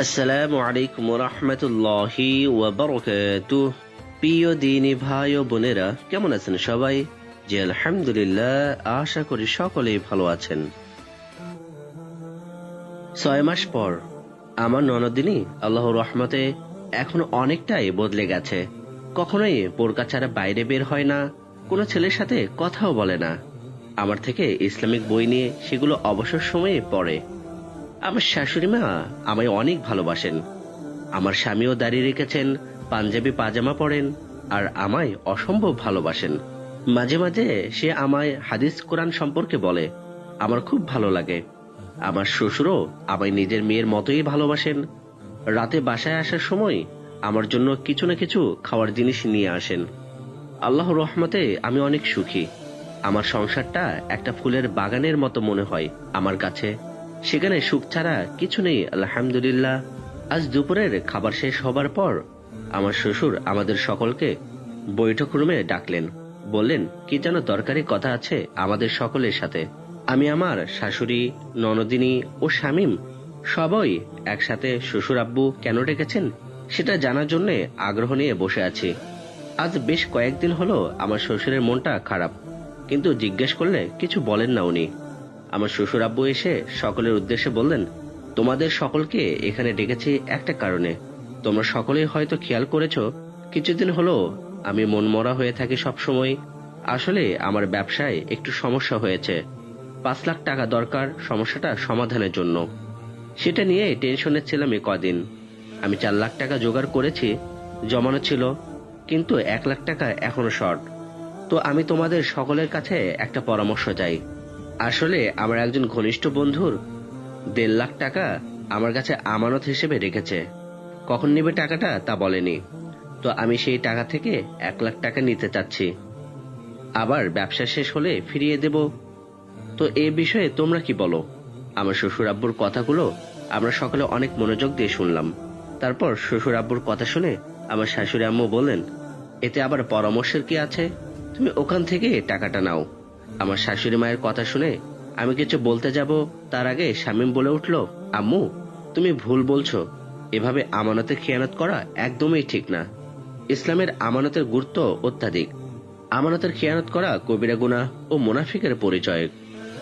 আসসালামু আলাইকুম রহমতুল্লাহি ওয়াবারকাতু প্রিয় দিনী ভাই ও বোনেরা, কেমন আছেন সবাই? জি, আলহামদুলিল্লাহ, আশা করি সকলেই ভালো আছেন। ছয় মাস পর আমার ননদিনী আল্লাহর রহমতে এখন অনেকটাই বদলে গেছে। কখনোই বোরকা ছাড়া বাইরে বের হয় না, কোনো ছেলের সাথে কথাও বলে না। আমার থেকে ইসলামিক বই নিয়ে সেগুলো অবসর সময়ে পড়ে। আমার শাশুড়ি মা আমায় অনেক ভালোবাসেন। আমার স্বামীও দাঁড়িয়ে রেখেছেন, পাঞ্জাবি পাজামা পরেন, আর আমায় অসম্ভব ভালোবাসেন। মাঝে মাঝে সে আমায় হাদিস কোরআন সম্পর্কে বলে। আমার খুব ভালো লাগে। আমার শ্বশুরও আমায় নিজের মেয়ের মতোই ভালোবাসেন। রাতে বাসায় আসার সময় আমার জন্য কিছু না কিছু খাওয়ার জিনিস নিয়ে আসেন। আল্লাহ রহমতে আমি অনেক সুখী। আমার সংসারটা একটা ফুলের বাগানের মতো মনে হয় আমার কাছে। সেখানে সুখ ছাড়া কিছু নেই, আলহামদুলিল্লাহ। আজ দুপুরের খাবার শেষ হবার পর আমার শ্বশুর আমাদের সকলকে বৈঠক রুমে ডাকলেন। বললেন, কি যেন দরকারি কথা আছে আমাদের সকলের সাথে। আমি আমার শাশুড়ি, ননদিনী ও শামীম সবাই একসাথে শ্বশুর আব্বু কেন ডেকেছেন সেটা জানার জন্য আগ্রহ নিয়ে বসে আছি। আজ বেশ কয়েকদিন হলো আমার শ্বশুরের মনটা খারাপ, কিন্তু জিজ্ঞেস করলে কিছু বলেন না উনি। আমার শ্বশুর আব্বু এসে সকলের উদ্দেশ্যে বললেন, তোমাদের সকলকে এখানে ডেকেছি একটা কারণে। তোমরা সকলেই হয়তো খেয়াল করেছ, কিছুদিন হলো আমি মনমরা হয়ে থাকি সবসময়। আসলে আমার ব্যবসায় একটু সমস্যা হয়েছে। পাঁচ লাখ টাকা দরকার, সমস্যাটা সমাধানের জন্য। সেটা নিয়ে টেনশনে ছিলাম এ কদিন। আমি চার লাখ টাকা জোগাড় করেছি, জমানো ছিল, কিন্তু এক লাখ টাকা এখনও শর্ট। তো আমি তোমাদের সকলের কাছে একটা পরামর্শ চাই। আসলে আমার একজন ঘনিষ্ঠ বন্ধুর দেড় লাখ টাকা আমার কাছে আমানত হিসেবে রেখেছে। কখন নেবে টাকাটা তা বলেনি। তো আমি সেই টাকা থেকে এক লাখ টাকা নিতে চাচ্ছি। আবার ব্যবসা শেষ হলে ফিরিয়ে দেব। তো এ বিষয়ে তোমরা কি বলো? আমার শ্বশুর আব্বুর কথাগুলো আমরা সকলে অনেক মনোযোগ দিয়ে শুনলাম। তারপর শ্বশুর আব্বুর কথা শুনে আমার শাশুড়ি আম্মু বললেন, এতে আবার পরামর্শের কি আছে? তুমি ওখান থেকে টাকাটা নাও। আমার শাশুড়ি মায়ের কথা শুনে আমি কিছু বলতে যাব, তার আগে শামীম বলে উঠল, আম্মু, তুমি ভুল বলছো। এভাবে আমানতে খেয়ানত করা একদমই ঠিক না। ইসলামের আমানতের গুরুত্ব অত্যাধিক। আমানতের খেয়ানত করা কবিরা গুণা ও মুনাফিকের পরিচয়ক।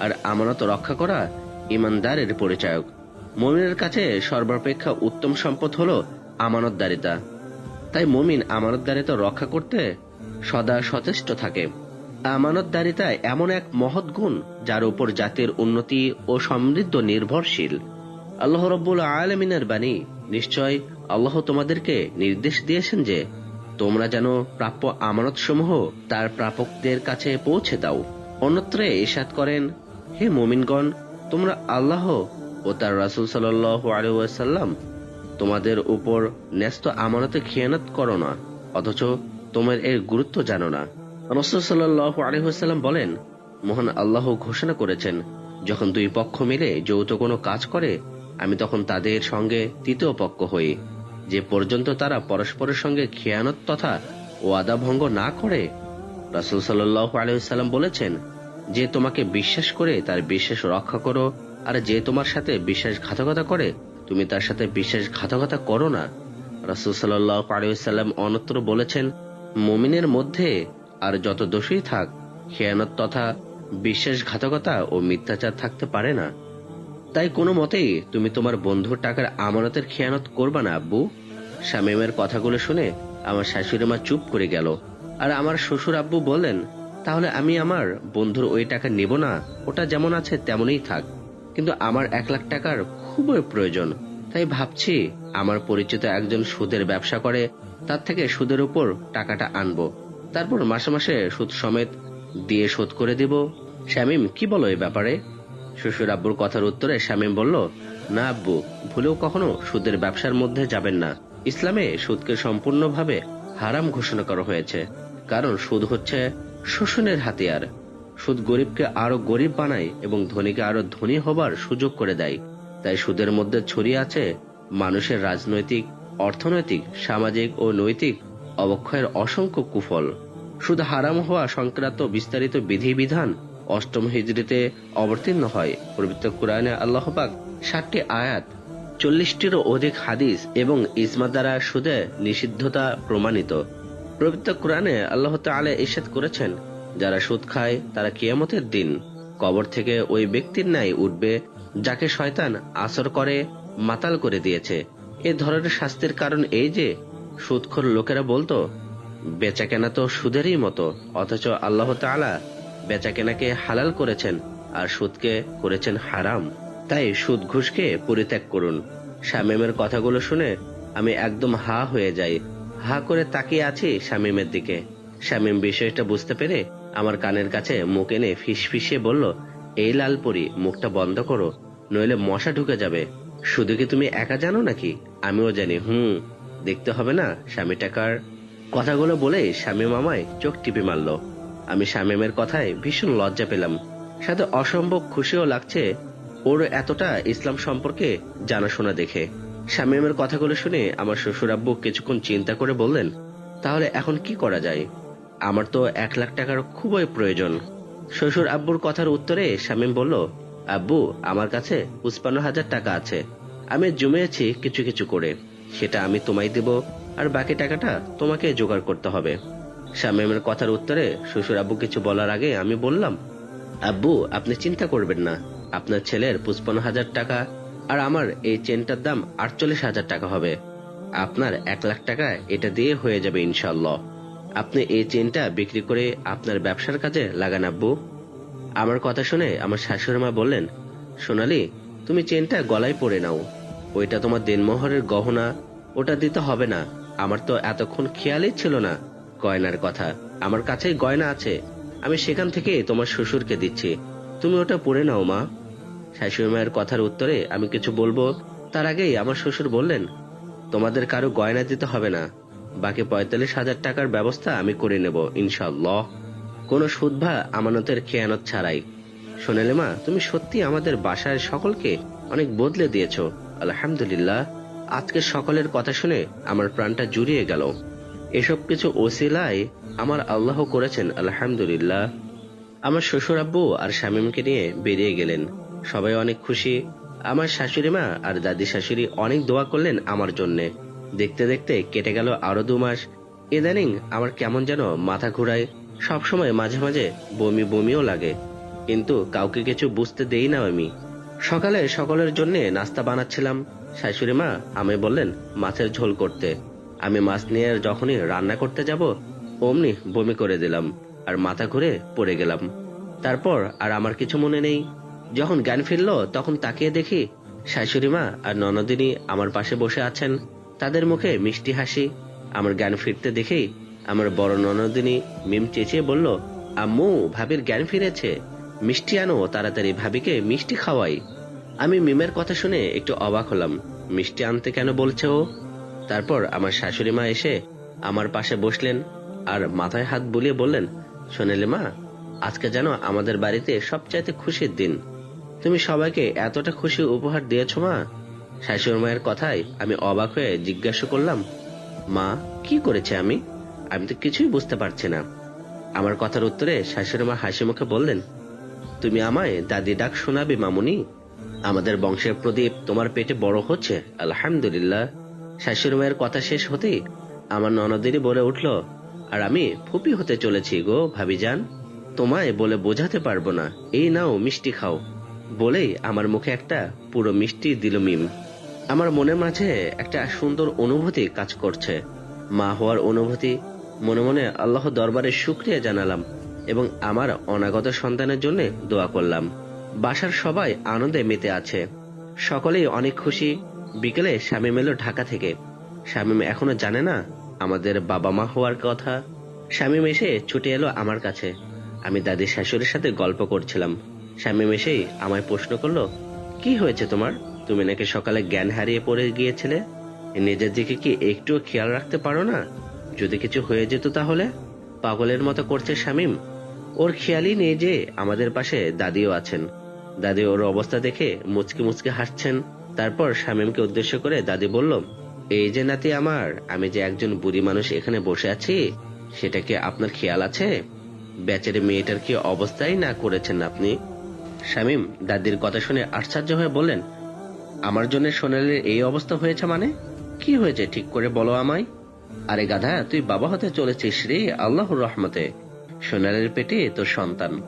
আর আমানত রক্ষা করা ইমানদারের পরিচয়ক। মমিনের কাছে সর্বাপেক্ষা উত্তম সম্পদ হল আমানতদারিতা। তাই মমিন আমানতদারিতা রক্ষা করতে সদা সচেষ্ট থাকে। আমানতদারিতা এমন এক মহৎ গুণ, যার উপর জাতির উন্নতি ও সমৃদ্ধ নির্ভরশীল। আল্লাহ রব্বুল আলমিনের বাণী, নিশ্চয় আল্লাহ তোমাদেরকে নির্দেশ দিয়েছেন যে, তোমরা যেন প্রাপ্য আমানত সমূহ তার প্রাপকদের কাছে পৌঁছে দাও। অন্যত্রে ইসাদ করেন, হে মোমিনগণ, তোমরা আল্লাহ ও তার রাসুল সাল্লাহ আলহাম তোমাদের উপর ন্যস্ত আমানতে খেয়ানত করো না, অথচ তোমার এর গুরুত্ব জানো না। রসুল সাল্লাহ আলহাম বলেন, মহান আল্লাহ ঘোষণা করেছেন, যখন দুই পক্ষ মিলে যৌথ কোনো কাজ করে, আমি তখন তাদের সঙ্গে তৃতীয় পক্ষ হই। যে পর্যন্ত তারা পরস্পরের সঙ্গে খেয়ানত তথা ওয়াদা ভঙ্গ না করে, রাসুল সাল্লাহ আলহাম বলেছেন, যে তোমাকে বিশ্বাস করে তার বিশ্বাস রক্ষা করো, আর যে তোমার সাথে বিশ্বাসঘাতকতা করে, তুমি তার সাথে বিশ্বাসঘাতকতা করো না। রাসুল সাল্লাহ আলহাম অনত্র বলেছেন, মুমিনের মধ্যে আর যত দোষী থাক, খেয়ানত তথা বিশ্বাসঘাতকতা ও মিথ্যাচার থাকতে পারে না। তাই কোনো মতেই তুমি তোমার বন্ধুর টাকার আমানতের খেয়ানত করবা না আব্বু শামীমের কথাগুলো শুনে আমার শাশুড়ি মা চুপ করে গেল। আর আমার শ্বশুর আব্বু বললেন, তাহলে আমি আমার বন্ধুর ওই টাকা নেব না, ওটা যেমন আছে তেমনই থাক। কিন্তু আমার এক লাখ টাকার খুবই প্রয়োজন। তাই ভাবছি, আমার পরিচিত একজন সুদের ব্যবসা করে, তার থেকে সুদের উপর টাকাটা আনব। তারপর মাসে মাসে সুদ সমেত দিয়ে শোধ করে দিব। শামীম, কি বলো এই ব্যাপারে? শ্বশুর আব্বুর কথার উত্তরে শামীম বলল, না আব্বু, ভুলেও কখনো সুদের ব্যবসার মধ্যে যাবেন না। ইসলামে সুদকে সম্পূর্ণভাবে হারাম ঘোষণা করা হয়েছে। কারণ সুদ হচ্ছে শোষণের হাতিয়ার। সুদ গরিবকে আরও গরিব বানায় এবং ধনীকে আরও ধনী হবার সুযোগ করে দেয়। তাই সুদের মধ্যে ছড়িয়ে আছে মানুষের রাজনৈতিক, অর্থনৈতিক, সামাজিক ও নৈতিক অবক্ষয়ের অসংখ্য কুফল। সুদ হারাম হওয়া সংক্রান্ত বিস্তারিত বিধিবিধান অষ্টম হিজড়িতে অবতীর্ণ হয়। পবিত্র কোরআনে আল্লাহবাক ষাটটি আয়াত, চল্লিশটিরও অধিক হাদিস এবং ইসমা দ্বারা সুদে নিষিদ্ধতা প্রমাণিত। পবিত্র কোরআনে আল্লাহ তাআলা ইরশাদ করেছেন, যারা সুদ খায় তারা কিয়ামতের দিন কবর থেকে ওই ব্যক্তির ন্যায় উঠবে যাকে শয়তান আসর করে, মাতাল করে দিয়েছে। এ ধরনের শাস্তির কারণ এই যে সুদখোর লোকেরা বলতো বেচা কেনা তো সুদেরই মতো, অথচ আল্লাহ তাআলা বেচা কেনাকে হালাল করেছেন আর সুদকে করেছেন হারাম। তাই সুদ ঘুষকে পরিত্যাগ করুন। শামীমের কথাগুলো শুনে আমি একদম হা হয়ে যাই। হা করে তাকিয়ে আছি শামীমের দিকে। শামীম বিষয়টা বুঝতে পেরে আমার কানের কাছে মুখ এনে ফিসফিসিয়ে বলল, এই লালপুরি, মুখটা বন্ধ করো, নইলে মশা ঢুকে যাবে। শুধু কি তুমি একা জানো নাকি? আমিও জানি, হুম। দেখতে হবে না? স্বামী টাকার। কথাগুলো বলে শামীম আমায় চোখ টিপে মারল। আমি শামীমের কথায় ভীষণ লজ্জা পেলাম। সাথে অসম্ভব খুশিও লাগছে ওর এতটা ইসলাম সম্পর্কে জানাশোনা দেখে। শামীমের কথাগুলো শুনে আমার শ্বশুর আব্বু কিছুক্ষণ চিন্তা করে বললেন, তাহলে এখন কি করা যায়? আমার তো এক লাখ টাকার খুবই প্রয়োজন। শ্বশুর আব্বুর কথার উত্তরে শামীম বলল, আব্বু, আমার কাছে পঁচপান্ন হাজার টাকা আছে। আমি জমিয়েছি কিছু কিছু করে। সেটা আমি তোমায় দেব, আর বাকি টাকাটা তোমাকে জোগাড় করতে হবে। শামীমের কথার উত্তরে শ্বশুর আব্বু কিছু বলার আগে আমি বললাম, আব্বু, আপনি চিন্তা করবেন না। আপনার ছেলের পঁচপান্ন হাজার টাকা আর আমার এই চেনটার দাম আটচল্লিশ হাজার টাকা হবে। আপনার এক লাখ টাকা এটা দিয়ে হয়ে যাবে ইনশাল্লাহ আপনি এই চেনটা বিক্রি করে আপনার ব্যবসার কাজে লাগান, আব্বু। আমার কথা শুনে আমার শাশুড়ি মা বললেন, সোনালি, তুমি চেনটা গলায় পরে নাও। ওইটা তোমার দেনমোহরের গহনা। ওটা দিতে হবে না। আমার তো এতক্ষণ খেয়ালই ছিল না। গয়নার কথা। আমার কাছেই গয়না আছে। আমি সেখান থেকে তোমার শ্বশুরকে দিচ্ছি। তুমি ওটা পরে নাও, মা। শাশুড়ি মায়ের কথার উত্তরে আমি কিছু বলব। তার আগেই আমার শ্বশুর বললেন, তোমাদের কারও গয়না দিতে হবে না। বাকি পঁয়তাল্লিশ হাজার টাকার ব্যবস্থা আমি করে নেব ইনশাল্লাহ কোনো সুদ বা আমানতের খেয়ানত ছাড়াই। সোনালি মা, তুমি সত্যি আমাদের বাসার সকলকে অনেক বদলে দিয়েছ। আলহামদুলিল্লাহ, আজকে সকলের কথা শুনে আমার প্রাণটা জুড়িয়ে গেল। এসব কিছু ওসিলায় আমার আল্লাহ করেছেন, আলহামদুলিল্লাহ। আমার শ্বশুর আব্বু আর শামীমকে নিয়ে বেরিয়ে গেলেন। সবাই অনেক খুশি। আমার শাশুড়ি মা আর দাদি শাশুড়ি অনেক দোয়া করলেন আমার জন্যে। দেখতে দেখতে কেটে গেল আরও দু মাস। ইদানিং আমার কেমন যেন মাথা ঘুরায়। সবসময় মাঝে মাঝে বমি বমিও লাগে। কিন্তু কাউকে কিছু বুঝতে দেই না আমি। সকালে সকলের জন্য নাস্তা বানাচ্ছিলাম। শাশুড়ি মা আমি বললেন, মাছের ঝোল করতে। আমি মাছ নিয়ে যখনই রান্না করতে যাব, অমনি বমি করে দিলাম আর মাথা ঘুরে পড়ে গেলাম। তারপর আর আমার কিছু মনে নেই। যখন জ্ঞান ফিরল, তখন তাকিয়ে দেখি শাশুড়ি মা আর ননদিনী আমার পাশে বসে আছেন। তাদের মুখে মিষ্টি হাসি। আমার জ্ঞান ফিরতে দেখেই আমার বড় ননদিনী মিম চেঁচিয়ে বলল, আম্মু, ভাবির জ্ঞান ফিরেছে। মিষ্টি আনো তাড়াতাড়ি ভাবিকে মিষ্টি খাওয়াই। আমি মিমের কথা শুনে একটু অবাক হলাম। মিষ্টি আনতে কেন বলছে ও? তারপর আমার শাশুড়ি মা এসে আমার পাশে বসলেন আর মাথায় হাত বুলিয়ে বললেন, সোনালি মা, আজকে যেন আমাদের বাড়িতে সবচাইতে খুশির দিন। তুমি সবাইকে এতটা খুশি উপহার দিয়েছ মা? শাশুড়ি মায়ের কথায় আমি অবাক হয়ে জিজ্ঞাসা করলাম, মা, কি করেছে আমি? আমি তো কিছুই বুঝতে পারছি না। আমার কথার উত্তরে শাশুড়ি মা হাসি মুখে বললেন তুমি আমায় দাদি ডাক শোনাবে, মামুনি। আমাদের বংশের প্রদীপ তোমার পেটে বড় হচ্ছে। আলহামদুলিল্লাহ। শাশুড়ি মায়ের কথা শেষ হতেই আমার ননদেরই বলে উঠল, আর আমি ফুপি হতে চলেছি গো, ভাবি যান তোমায় বলে বোঝাতে পারব না। এই নাও মিষ্টি খাও। বলেই আমার মুখে একটা পুরো মিষ্টি দিল মিম। আমার মনের মাঝে একটা সুন্দর অনুভূতি কাজ করছে। মা হওয়ার অনুভূতি মনে মনে আল্লাহ দরবারে শুক্রিয়া জানালাম। এবং আমার অনাগত সন্তানের জন্য দোয়া করলাম। বাসার সবাই আনন্দে মেতে আছে। সকলেই অনেক খুশি। বিকেলে শামীম এলো ঢাকা থেকে। শামীম এখনও জানে না আমাদের বাবা মা হওয়ার কথা। শামীম এসে ছুটে এলো আমার কাছে। আমি দাদি শাশুড়ির সাথে গল্প করছিলাম। শামীম এসেই আমায় প্রশ্ন করল, কি হয়েছে তোমার? তুমি নাকি সকালে জ্ঞান হারিয়ে পড়ে গিয়েছিলে? নিজের দিকে কি একটুও খেয়াল রাখতে পারো না? যদি কিছু হয়ে যেত তাহলে? পাগলের মতো করছে শামীম। ওর খেয়ালই নেই যে আমাদের পাশে দাদিও আছেন। দাদি ওর অবস্থা দেখে মুচকি মুচকি হাসছেন। তারপর শামীমকে উদ্দেশ্য করে দাদি বলল, এই যে নাতি আমার, আমি যে একজন বুড়ি মানুষ এখানে বসে আছি, সেটা কি আপনার খেয়াল আছে? বেচারি মেয়েটার কি অবস্থাই না করেছেন আপনি? শামীম দাদির কথা শুনে আশ্চর্য হয়ে বললেন, আমার জন্য সোনালির এই অবস্থা হয়েছে মানে? কি হয়েছে, ঠিক করে বলো আমায়? আরে গাধা, তুই বাবা হতে চলেছিস রে, আল্লাহর রহমতে। সোনালির পেটে তোর সন্তান।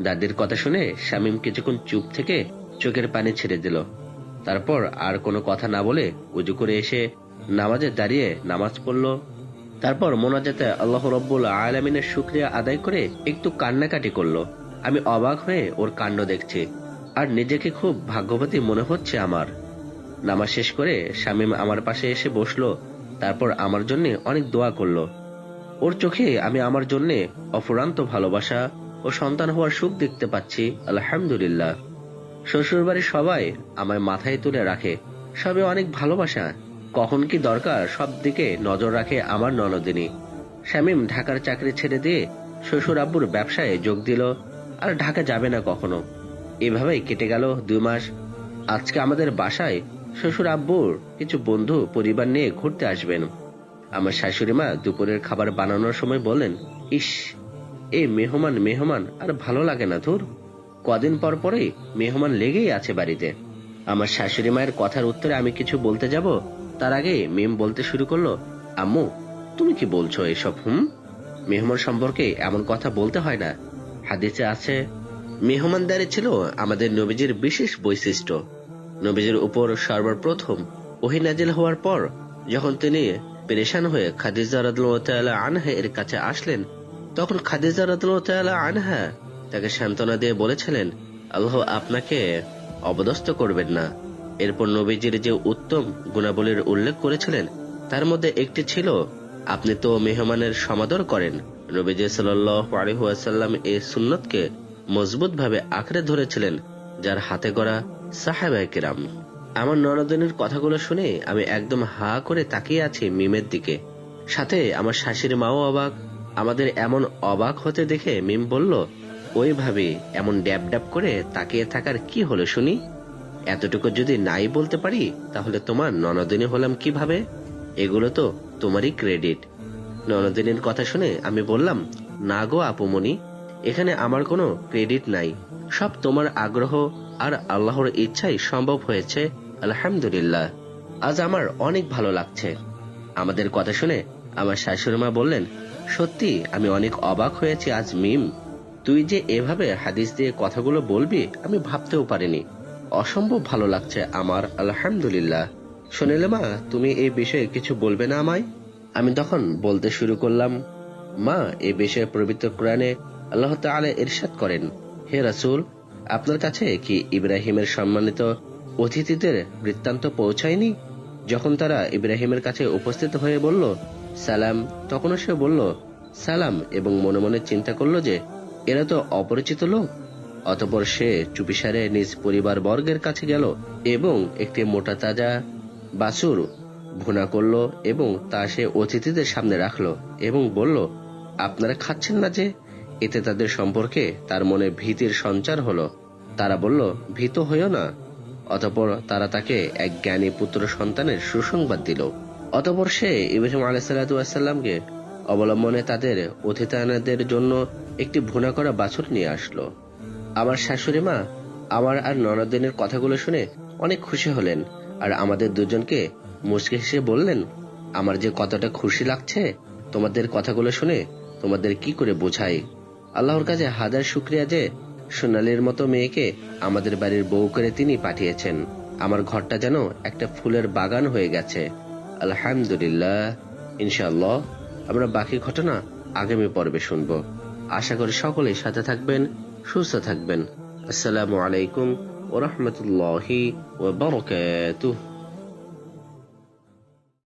দাদির কথা শুনে শামীম কিছুক্ষণ চুপ থেকে চোখের পানি ছেড়ে দিল। তারপর আর কোনো কথা না বলে উজু করে এসে নামাজে দাঁড়িয়ে নামাজ পড়ল। তারপর মোনাজাতে আল্লাহ রব্বুল আলমিনের শুক্রিয়া আদায় করে একটু কান্নাকাটি করল। আমি অবাক হয়ে ওর কাণ্ড দেখছি। আর নিজেকে খুব ভাগ্যবতী মনে হচ্ছে আমার। নামাজ শেষ করে শামীম আমার পাশে এসে বসল। তারপর আমার জন্য অনেক দোয়া করল। ওর চোখে আমি আমার জন্য অফুরান্ত ভালোবাসা ও সন্তান হওয়ার সুখ দেখতে পাচ্ছি, আলহামদুলিল্লাহ। শ্বশুরবাড়ির সবাই আমায় মাথায় তুলে রাখে, সবে অনেক ভালোবাসা। কখন কি দরকার সব দিকে নজর রাখে আমার ননদিনী। শামীম ঢাকার চাকরি ছেড়ে দিয়ে শ্বশুর আব্বুর ব্যবসায় যোগ দিল, আর ঢাকা যাবে না কখনো। এভাবেই কেটে গেল দুই মাস। আজকে আমাদের বাসায় শ্বশুর আব্বুর কিছু বন্ধু পরিবার নিয়ে ঘুরতে আসবেন। আমার শাশুড়ি মা দুপুরের খাবার বানানোর সময় বললেন, ইস, এ মেহমান মেহমান, আর ভালো লাগে না ধুর। কদিন পর পরেই মেহমান লেগেই আছে বাড়িতে। আমার শাশুড়ি মায়ের কথার উত্তরে আমি কিছু বলতে যাব? তার আগে মেম বলতে শুরু করল, আম্মু, তুমি কি বলছো এসব, হুম? মেহমান সম্পর্কে এমন কথা বলতে হয় না। হাদিসে আছে, মেহমানদারি ছিল আমাদের নবীজির বিশেষ বৈশিষ্ট্য। নবীজির উপর সর্বপ্রথম ওহি নাজিল হওয়ার পর, যখন তিনি পেরেশান হয়ে খাদিজা রাদুল্লাহ আনহা এর কাছে আসলেন। তখন খাদিজা রাদুল্লাহ আনহা তাকে সান্ত্বনা দিয়ে বলেছিলেন, আল্লাহ আপনাকে অবদস্ত করবেন না। এরপর নবীজির যে উত্তম গুণাবলীর উল্লেখ করেছিলেন, তার মধ্যে একটি ছিল, আপনি তো মেহমানের সমাদর করেন। নবীজি সাল্লাম এই সুন্নতকে মজবুত ভাবে আঁকড়ে ধরেছিলেন, যার হাতে গড়া সাহেবায় কিরাম। আমার ননদিনের কথাগুলো শুনে আমি একদম হা করে তাকিয়ে আছি মিমের দিকে। সাথে আমার শাশুড়ি মাও অবাক। আমাদের এমন অবাক হতে দেখে মিম বলল, ওই ভাবে, এমন ড্যাব ড্যাব করে তাকিয়ে থাকার কি হলো শুনি? এতটুকু যদি নাই বলতে পারি, তাহলে তোমার ননদিনী হলাম কীভাবে? এগুলো তো তোমারই ক্রেডিট। ননদিনীর কথা শুনে আমি বললাম, না গো আপুমনি, এখানে আমার কোনো ক্রেডিট নাই। সব তোমার আগ্রহ আর আল্লাহর ইচ্ছাই সম্ভব হয়েছে। আলহামদুলিল্লাহ, আজ আমার অনেক ভালো লাগছে। আমাদের কথা শুনে আমার শাশুড়ি মা বললেন, সত্যি, আমি অনেক অবাক হয়েছি আজ, মিম। তুই যে এভাবে হাদিস দিয়ে কথাগুলো বলবি, আমি ভাবতেও পারিনি। অসম্ভব ভালো লাগছে আমার, আলহামদুলিল্লাহ। শুনিলে মা, তুমি এই বিষয়ে কিছু বলবে না আমায়? আমি তখন বলতে শুরু করলাম, মা, এ বিষয়ে পবিত্র কোরআনে আল্লাহ তাআলা ইরশাদ করেন। হে রাসুল, আপনার কাছে কি ইব্রাহিমের সম্মানিত অতিথিদের বৃত্তান্ত পৌঁছায়নি। যখন তারা ইব্রাহিমের কাছে উপস্থিত হয়ে বলল, সালাম, তখনও সে বলল, সালাম, এবং মনে মনে চিন্তা করল যে, এরা তো অপরিচিত লোক। অতপর সে চুপিসারে নিজ পরিবার বর্গের কাছে গেল এবং একটি মোটা তাজা বাছুর ভুনা করল এবং তা সে অতিথিদের সামনে রাখল এবং বলল, আপনারা খাচ্ছেন না যে? এতে তাদের সম্পর্কে তার মনে ভীতির সঞ্চার হলো। তারা বলল, ভীত হইও না। অতপর তারা তাকে এক জ্ঞানী পুত্র সন্তানের সুসংবাদ দিল। অতপর সে ইব্রাহিম আলাইসাল্লামকে অবলম্বনে তাদের অতিথায়নদের জন্য একটি ভুনা করা বাছুর নিয়ে আসলো। আমার শাশুড়ি মা আমার আর ননদিনের কথাগুলো শুনে অনেক খুশি হলেন আর আমাদের দুজনকে মুচকে হেসে বললেন, আমার যে কতটা খুশি লাগছে, তোমাদের কথাগুলো শুনে তোমাদের কি করে বোঝাই? আল্লাহর কাছে হাজার শুক্রিয়া যে সোনালির মতো মেয়েকে আমাদের বাড়ির বউ করে তিনি পাঠিয়েছেন। আমার ঘরটা যেন একটা ফুলের বাগান হয়ে গেছে। আলহামদুলিল্লাহ। ইনশাল্লাহ আমরা বাকি ঘটনা আগামী পর্বে শুনব। আশা করি সকলেই সাথে থাকবেন, সুস্থ থাকবেন। আসসালামু আলাইকুম ওরহমতুল্লাহি ওবরকাতুহ